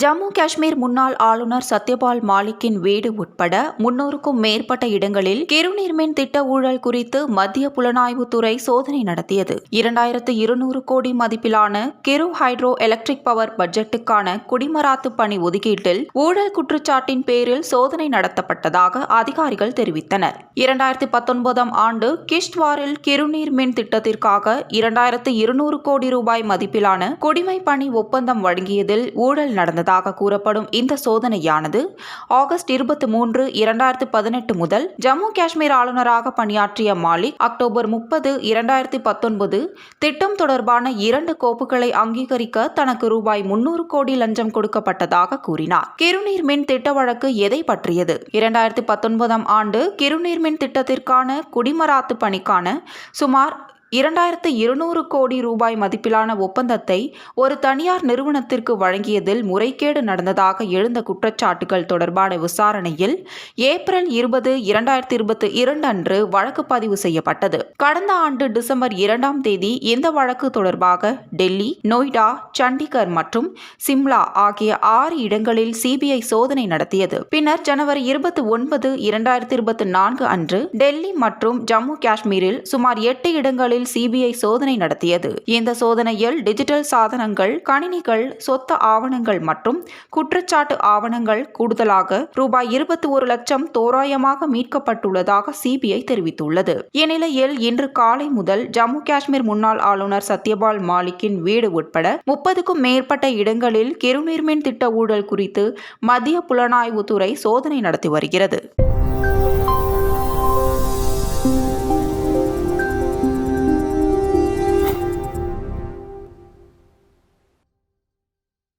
ஜம்மு காஷ்மீர் முன்னாள் ஆளுநர் சத்யபால் மாலிக்கின் வீடு உட்பட முன்னூறுக்கும் மேற்பட்ட இடங்களில் கிருநீர்மின் திட்ட ஊழல் குறித்து மத்திய புலனாய்வுத்துறை சோதனை நடத்தியது. இரண்டாயிரத்து இருநூறு கோடி மதிப்பிலான கிரு ஹைட்ரோ எலக்ட்ரிக் பவர் பட்ஜெட்டுக்கான குடிமராத்து பணி ஒதுக்கீட்டில் ஊழல் குற்றச்சாட்டின் பேரில் சோதனை நடத்தப்பட்டதாக அதிகாரிகள் தெரிவித்தனர். இரண்டாயிரத்தி பத்தொன்பதாம் ஆண்டு கிஷ்ட்வாரில் கிருநீர் மின் திட்டத்திற்காக இரண்டாயிரத்து இருநூறு கோடி ரூபாய் மதிப்பிலான குடிமை பணி ஒப்பந்தம் வழங்கியதில் ஊழல் நடந்தது. நடந்ததாக கூறப்படும் இந்த சோதனையானது ஆகஸ்ட் இருபத்தி மூன்று இரண்டாயிரத்து பதினெட்டு முதல் ஜம்மு காஷ்மீர் ஆளுநராக பணியாற்றிய மாலிக் அக்டோபர் முப்பது இரண்டாயிரத்தி பத்தொன்பது திட்டம் தொடர்பான இரண்டு கோப்புகளை அங்கீகரிக்க தனக்கு ரூபாய் முன்னூறு கோடி லஞ்சம் கொடுக்கப்பட்டதாக கூறினார். கிருநீர் மின் திட்ட வழக்கு எதை பற்றியது? இரண்டாயிரத்தி பத்தொன்பதாம் ஆண்டு கிருநீர் மின் திட்டத்திற்கான குடிமராத்து பணிக்கான சுமார் இரண்டாயிரத்து இருநூறு கோடி ரூபாய் மதிப்பிலான ஒப்பந்தத்தை ஒரு தனியார் நிறுவனத்திற்கு வழங்கியதில் முறைகேடு நடந்ததாக எழுந்த குற்றச்சாட்டுகள் தொடர்பான விசாரணையில் ஏப்ரல் இருபது இரண்டாயிரத்தி இருபத்தி இரண்டு அன்று வழக்கு பதிவு செய்யப்பட்டது. கடந்த ஆண்டு டிசம்பர் இரண்டாம் தேதி இந்த வழக்கு தொடர்பாக டெல்லி நொய்டா சண்டிகர் மற்றும் சிம்லா ஆகிய ஆறு இடங்களில் சிபிஐ சோதனை நடத்தியது. பின்னர் ஜனவரி இருபத்தி ஒன்பது இரண்டாயிரத்தி இருபத்தி நான்கு அன்று டெல்லி மற்றும் ஜம்மு காஷ்மீரில் சுமார் எட்டு இடங்களில் சிபிஐ சோதனை நடத்தியது. இந்த சோதனையில் டிஜிட்டல் சாதனங்கள் கணினிகள் சொத்து ஆவணங்கள் மற்றும் குற்றச்சாட்டு ஆவணங்கள் கூடுதலாக ரூபாய் இருபத்தி ஒரு லட்சம் தோராயமாக மீட்கப்பட்டுள்ளதாக சிபிஐ தெரிவித்துள்ளது. இந்நிலையில் இன்று காலை முதல் ஜம்மு காஷ்மீர் முன்னாள் ஆளுநர் சத்யபால் மாலிக்கின் வீடு உட்பட முப்பதுக்கும் மேற்பட்ட இடங்களில் கிருநீர்மின் திட்ட ஊழல் குறித்து மத்திய புலனாய்வுத்துறை சோதனை நடத்தி வருகிறது.